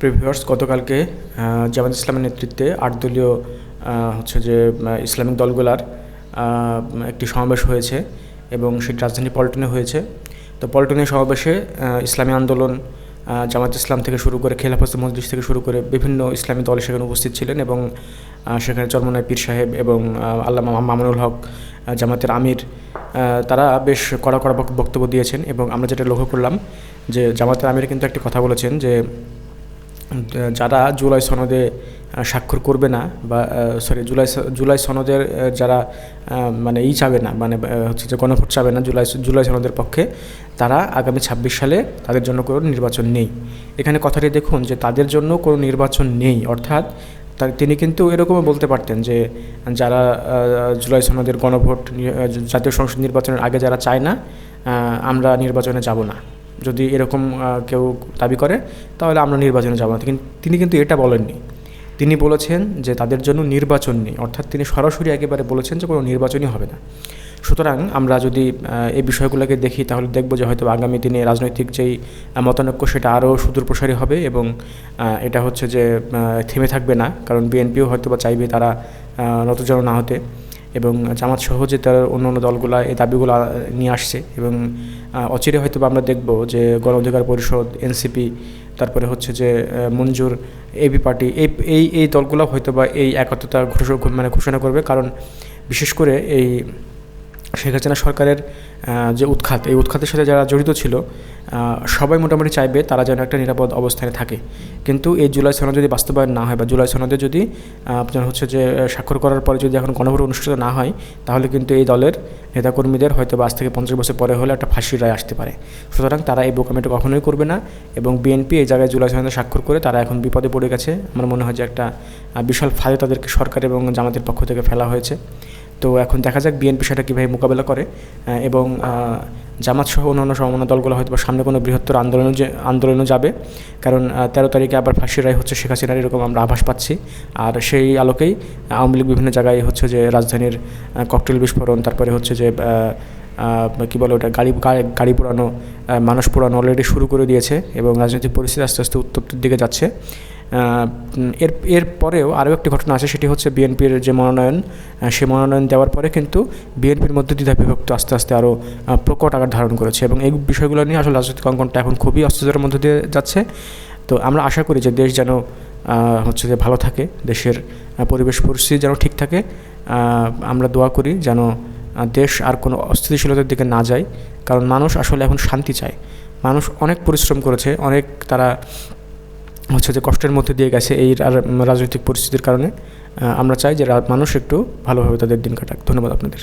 প্রিভিয়ার্স গতকালকে জামাত ইসলামের নেতৃত্বে আট দলীয় হচ্ছে যে ইসলামিক দলগুলার একটি সমাবেশ হয়েছে এবং সেটি রাজধানী পল্টনে হয়েছে। তো পল্টনে সমাবেশে ইসলামী আন্দোলন জামাত ইসলাম থেকে শুরু করে খেলাফত মজলিস থেকে শুরু করে বিভিন্ন ইসলামী দল সেখানে উপস্থিত ছিলেন এবং সেখানে চরমনায় পীর সাহেব এবং আহ, আল্লামা মামুনুল হক জামাতের আমির তারা বেশ কড়া কড়া বক্তব্য দিয়েছেন এবং আমরা যেটা লক্ষ্য করলাম যে জামাতের আমির কিন্তু একটি কথা বলেছেন যে যারা জুলাই সনদে স্বাক্ষর করবে না বা সরি জুলাই জুলাই সনদের যারা মানে ই চাবে না মানে হচ্ছে যে গণভোট চাবে না জুলাই জুলাই সনদের পক্ষে, তারা আগামী ছাব্বিশ সালে তাদের জন্য কোনো নির্বাচন নেই। এখানে কথাটি দেখুন যে তাদের জন্য কোনো নির্বাচন নেই, অর্থাৎ তিনি কিন্তু এরকমও বলতে পারতেন যে যারা জুলাই সনদের গণভোট জাতীয় সংসদ নির্বাচনের আগে যারা চায় না আমরা নির্বাচনে যাব না। যদি এরকম কেউ দাবি করে, তাহলে আমরা নির্বাচনে যাব না। কিন্তু তিনি কিন্তু এটা বলেননি। তিনি বলেছেন যে তাদের জন্য নির্বাচন নেই। অর্থাৎ তিনি সরাসরি একেবারে বলেছেন যে কোনো নির্বাচনই হবে না। সুতরাং আমরা যদি এই বিষয়গুলোকে দেখি, তাহলে দেখব যে হয়তো আগামী দিনে রাজনৈতিক যেই মতানৈক্য, সেটা আরও সুদূর প্রসারী হবে এবং এটা হচ্ছে যে থেমে থাকবে না। কারণ বিএনপিও হয়তো বা চাইবে তারা নতজন না হতে। এবং জামাত সহ যে তার অন্য অন্য দলগুলো এই দাবিগুলো নিয়ে আসছে এবং অচিরে হয়তো আমরা দেখব যে গণ অধিকার পরিষদ, এনসিপি, তারপরে হচ্ছে যে মঞ্জুর এবি পার্টি, এই এই এই দলগুলো হয়তো বা এই একত্রতা ঘোষণা মানে ঘোষণা করবে। কারণ বিশেষ করে এই শেখ হাসিনা সরকারের যে উৎখাত, এই উৎখাতের সাথে যারা জড়িত ছিল সবাই মোটামুটি চাইবে তারা যেন একটা নিরাপদ অবস্থানে থাকে। কিন্তু এই জুলাই সনদ যদি বাস্তবায়ন না হয় বা জুলাই সনদে যদি আপনার হচ্ছে যে স্বাক্ষর করার পরে যদি এখন গণভোট অনুষ্ঠিত না হয়, তাহলে কিন্তু এই দলের নেতাকর্মীদের হয়তো আজ থেকে পঞ্চাশ বছর পরে হলে একটা ফাঁসির রায় আসতে পারে। সুতরাং তারা এই বোকামিটা কখনোই করবে না এবং বিএনপি এই জায়গায় জুলাই সনদে স্বাক্ষর করে তারা এখন বিপদে পড়ে গেছে। আমার মনে হয় যে একটা বিশাল ফাঁদে তাদেরকে সরকার এবং জামাতের পক্ষ থেকে ফেলা হয়েছে। তো এখন দেখা যাক বিএনপি সেটা কীভাবে মোকাবেলা করে এবং জামাত সহ অন্যান্য সমমনা দলগুলো হয়তো সামনে কোনো বৃহত্তর আন্দোলনও যে, আন্দোলনও যাবে। কারণ তেরো তারিখে আবার ফাঁসির রায় হচ্ছে শেখ হাসিনার, এরকম আমরা আভাস পাচ্ছি। আর সেই আলোকেই আওয়ামী লীগ বিভিন্ন জায়গায় হচ্ছে যে রাজধানীর ককটেল বিস্ফোরণ, তারপরে হচ্ছে যে কী বলে ওটা, গাড়ি গাড়ি- পোড়ানো মানুষ পোড়ানো অলরেডি শুরু করে দিয়েছে এবং রাজনৈতিক পরিস্থিতি আস্তে আস্তে উত্তপ্তের দিকে যাচ্ছে। এর এর পরেও আরও একটি ঘটনা আছে, সেটি হচ্ছে বিএনপির যে মনোনয়ন সে মনোনয়ন দেওয়ার পরে কিন্তু বিএনপির মধ্যে দ্বিধা বিভক্ত আস্তে আস্তে আরও প্রকট আকার ধারণ করেছে এবং এই বিষয়গুলো নিয়ে আসলে রাজনৈতিক অঙ্কনটা এখন খুবই অস্থিরতার মধ্যে দিয়ে যাচ্ছে। তো আমরা আশা করি যে দেশ যেন হচ্ছে যে ভালো থাকে, দেশের পরিবেশ পরিস্থিতি যেন ঠিক থাকে আমরা দোয়া করি যেন দেশ আর কোনো অস্থিতিশীলতার দিকে না যায়, কারণ মানুষ আসলে এখন শান্তি চায়। মানুষ অনেক পরিশ্রম করেছে, অনেক তারা হচ্ছে যে কষ্টের মধ্যে দিয়ে গেছে এই রাজনৈতিক পরিস্থিতির কারণে। আমরা চাই যে মানুষ একটু ভালোভাবে তাদের দিন কাটাক। ধন্যবাদ আপনাদের।